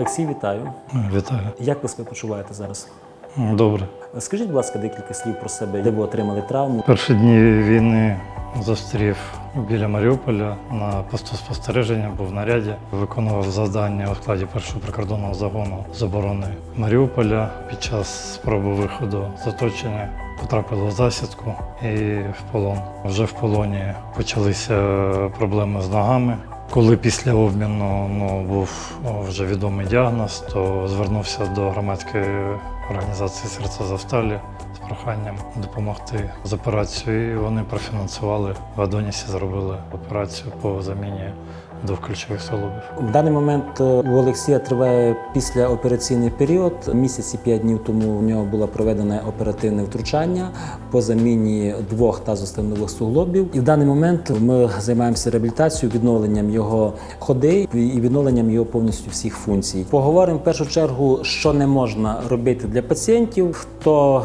Олексій, вітаю. Вітаю. Як ви себе почуваєте зараз? Добре. Скажіть, будь ласка, декілька слів про себе, де ви отримали травму. Перші дні війни зустрів біля Маріуполя на посту спостереження, був в наряді, виконував завдання у складі першого прикордонного загону з оборони Маріуполя. Під час спроби виходу з оточення потрапили в засідку і в полон. Вже в полоні почалися проблеми з ногами. Коли після обміну ну, був вже відомий діагноз, то звернувся до громадської організації серця Завсталі з проханням допомогти з операцією. І вони профінансували в Адонісі, зробили операцію по заміні двох ключових солобів. В даний момент е, у Олексія триває післяопераційний період. Місяці п'ять днів тому в нього було проведене оперативне втручання по заміні двох тазостегнових суглобів. І в даний момент ми займаємося реабілітацією, відновленням його ходи і відновленням його повністю всіх функцій. Поговоримо в першу чергу, що не можна робити для пацієнтів, хто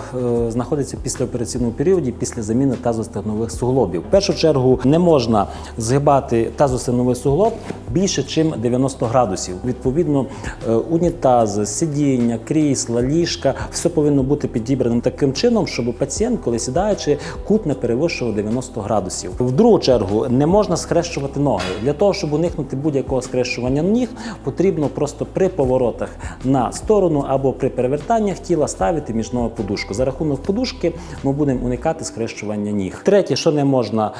е, знаходиться в післяопераційному періоді після заміни тазостегнових суглобів. В першу чергу не можна згибати тазостегновий суглоб більше, ніж 90 градусів. Відповідно, е, унітази, сидіння, крісла, ліжка все повинно бути підібраним таким чином, щоб пацієнт, коли сідаючи, кут не перевищував 90 градусів. В другу чергу не можна схрещувати ноги. Для того, щоб уникнути будь-якого схрещування ніг, потрібно просто при поворотах на сторону або при перевертаннях тіла ставити між ног подушку. За рахунок подушки ми будемо уникати схрещування ніг. Третє, що не можна.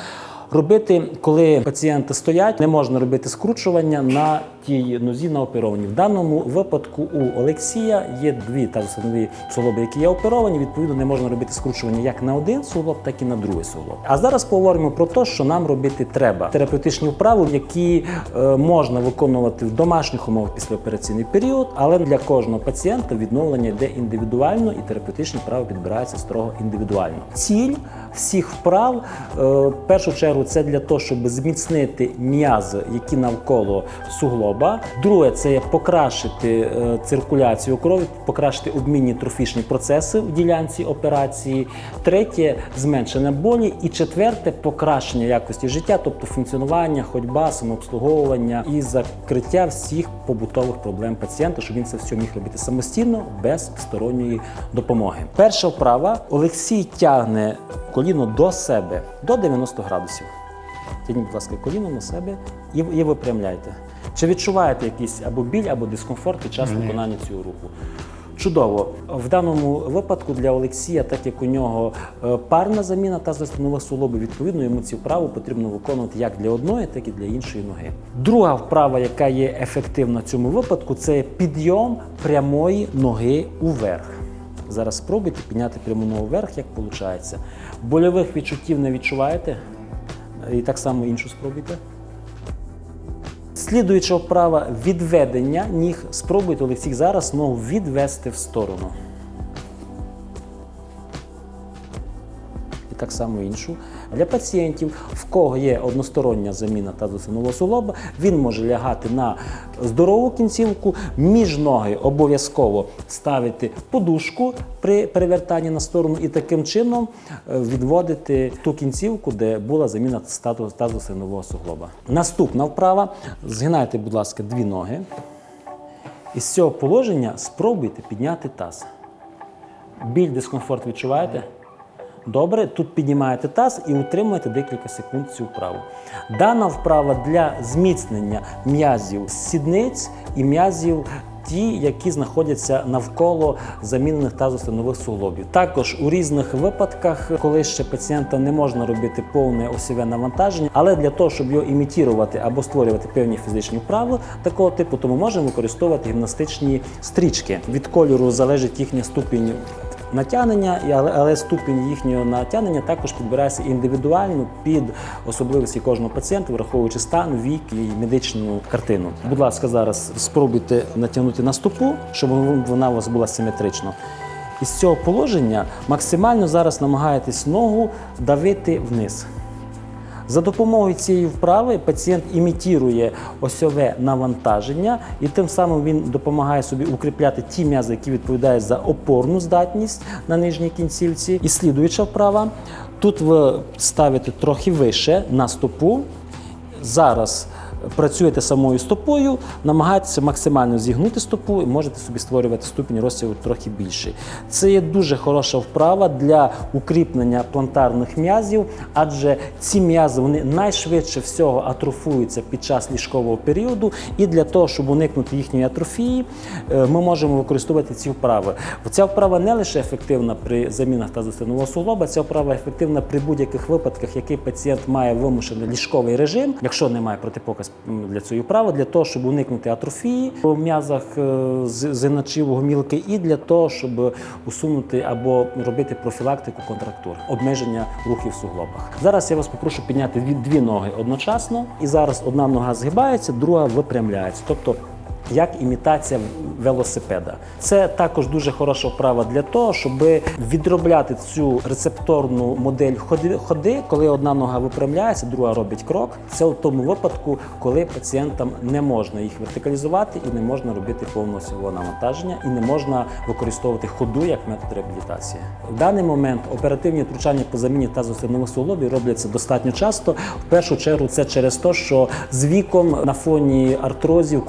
Робити, коли пацієнти стоять, не можна робити скручування на тій нозі на оперованій. В даному випадку у Олексія є дві тазостегнові суглоби, які є оперовані. Відповідно, не можна робити скручування як на один суглоб, так і на другий суглоб. А зараз поговоримо про те, що нам робити треба. Терапевтичні вправи, які е, можна виконувати в домашніх умовах післяопераційний період, але для кожного пацієнта відновлення йде індивідуально, і терапевтичні вправи підбираються строго індивідуально. Ціль всіх вправ е, в першу чергу це для того, щоб зміцнити м'язи, які навколо суглоба. Друге, це покращити е, циркуляцію крові, покращити обмінні трофічні процеси в ділянці операції. Третє зменшення болі. І четверте покращення якості життя, тобто функціонування, ходьба, самообслуговування і закриття всіх побутових проблем пацієнта, щоб він це все міг робити самостійно, без сторонньої допомоги. Перша вправа Олексій тягне коліно до себе до 90 градусів. Тягніть, будь ласка, коліно на себе і, і випрямляйте. Чи відчуваєте якийсь або біль, або дискомфорт під час виконання цього руху? Чудово. В даному випадку для Олексія, так як у нього е, парна заміна та застанова суглоби, відповідно йому ці вправи потрібно виконувати як для одної, так і для іншої ноги. Друга вправа, яка є ефективна в цьому випадку, це підйом прямої ноги уверх. Зараз спробуйте підняти пряму ногу вверх, як виходить. Больових відчуттів не відчуваєте? І так само іншу спробуйте. Слідуюча вправа відведення ніг. Спробуйте Олексій зараз ногу відвести в сторону. І так само іншу. Для пацієнтів, в кого є одностороння заміна тазостегнового суглоба, він може лягати на здорову кінцівку, між ноги обов'язково ставити подушку при перевертанні на сторону і таким чином е, відводити ту кінцівку, де була заміна тазостегнового суглоба. Наступна вправа. Згинайте, будь ласка, дві ноги. І з цього положення спробуйте підняти таз. Біль, дискомфорт відчуваєте? Добре, тут піднімаєте таз і утримуєте декілька секунд цю вправу. Дана вправа для зміцнення м'язів сідниць і м'язів. Ті, які знаходяться навколо замінених тазостегнових суглобів. Також у різних випадках, коли ще пацієнта не можна робити повне осьове навантаження, але для того, щоб його імітувати або створювати певні фізичні вправи такого типу, то ми можемо використовувати гімнастичні стрічки. Від кольору залежить їхня ступінь натягнення, але, але ступінь їхнього натягнення також підбирається індивідуально під особливості кожного пацієнта, враховуючи стан, вік і медичну картину. Будь ласка, зараз спробуйте натягнути на стопу, щоб вона у вас була симетрична. Із цього положення максимально зараз намагаєтесь ногу давити вниз. За допомогою цієї вправи пацієнт імітує осьове навантаження, і тим самим він допомагає собі укріпляти ті м'язи, які відповідають за опорну здатність на нижній кінцівці. І слідуюча вправа. Тут ви ставите трохи вище на стопу. Зараз працюєте самою стопою, намагаєтеся максимально зігнути стопу і можете собі створювати ступінь розтягу трохи більший. Це є дуже хороша вправа для укріплення плантарних м'язів, адже ці м'язи вони найшвидше всього атрофуються під час ліжкового періоду. І для того, щоб уникнути їхньої атрофії, е, ми можемо використовувати ці вправи. Ця вправа не лише ефективна при замінах тазостегнового суглоба, ця вправа ефективна при будь-яких випадках, який пацієнт має вимушений ліжковий режим, якщо немає протипоказ м, для цієї вправи, для того, щоб уникнути атрофії в м'язах е, з- мілки, і для того, щоб усунути або робити профілактику контрактур, обмеження рухів в суглобах. Зараз я вас попрошу підняти дві ноги одночасно, і зараз одна нога згибається, друга випрямляється. Тобто як імітація велосипеда. Це також дуже хороша вправа для того, щоб відробляти цю рецепторну модель ходи, коли одна нога випрямляється, друга робить крок. Це в тому випадку, коли пацієнтам не можна їх вертикалізувати і не можна робити повного силового навантаження, і не можна використовувати ходу як метод реабілітації. В даний момент оперативні втручання по заміні тазостегнових суглобів робляться достатньо часто. В першу чергу це через те, що з віком на фоні артрозів,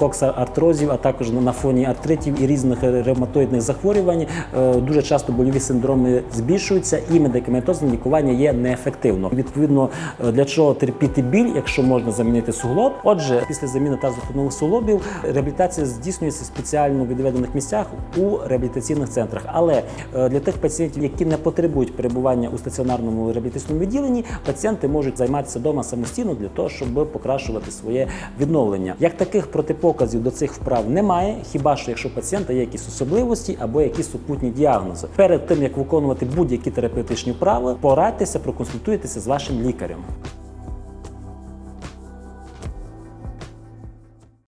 коксартрозів, а також на фоні артритів і різних ревматоїдних захворювань е, дуже часто больові синдроми збільшуються, і медикаментозне лікування є неефективно. Відповідно, е, для чого терпіти біль, якщо можна замінити суглоб. Отже, після заміни тазостегнових суглобів реабілітація здійснюється в спеціально відведених місцях у реабілітаційних центрах. Але е, для тих пацієнтів, які не потребують перебування у стаціонарному реабілітаційному відділенні, пацієнти можуть займатися вдома самостійно для того, щоб покращувати своє відновлення. Як таких протипоказів до цих вправ немає, хіба що якщо у пацієнта є якісь особливості або якісь супутні діагнози. Перед тим як виконувати будь-які терапевтичні вправи, порадьтеся, проконсультуйтеся з вашим лікарем.